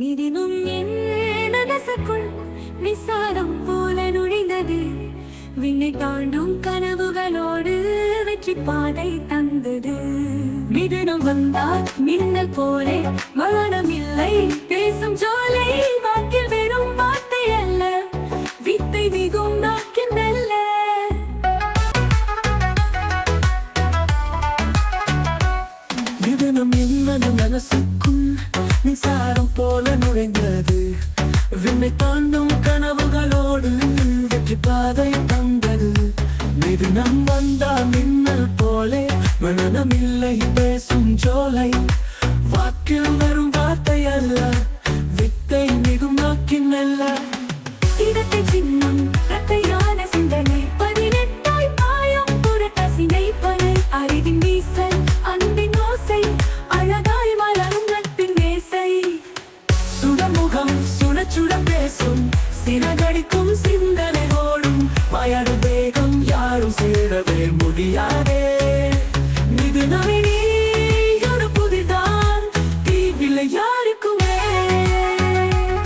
மிதினும் என் மனசுக்குள் நிசாரம் போல நுழைந்தது? விண்ணை தாண்டும் கனவுகளோடு வெற்றி பாதை தந்தது. மிதுனம் வந்தால் மின்னல் போலே மரணம் இல்லை பேசும் ஜோலை வாக்கில் வெறும் வார்த்தை அல்ல வித்தை மிகும் நாக்கின் நல்ல. இது நம் மனசுக்கும் மனசுக்குள் மின்சாரம் போல நுழைந்தது. விண்ணை தாண்டும் கனவுகளோடு வெற்றி பாதை தந்தது. இது நம் வந்தா மின்னல் போலே மனநம் இல்லை பேசும் ஜோலை. வாக்கில் உலகம் சுழச்சுட பேசும். சிறகடிக்கும் சிந்தனை ஓடும் மயடு வேகம் யாரும் சேரவே முடியாதே.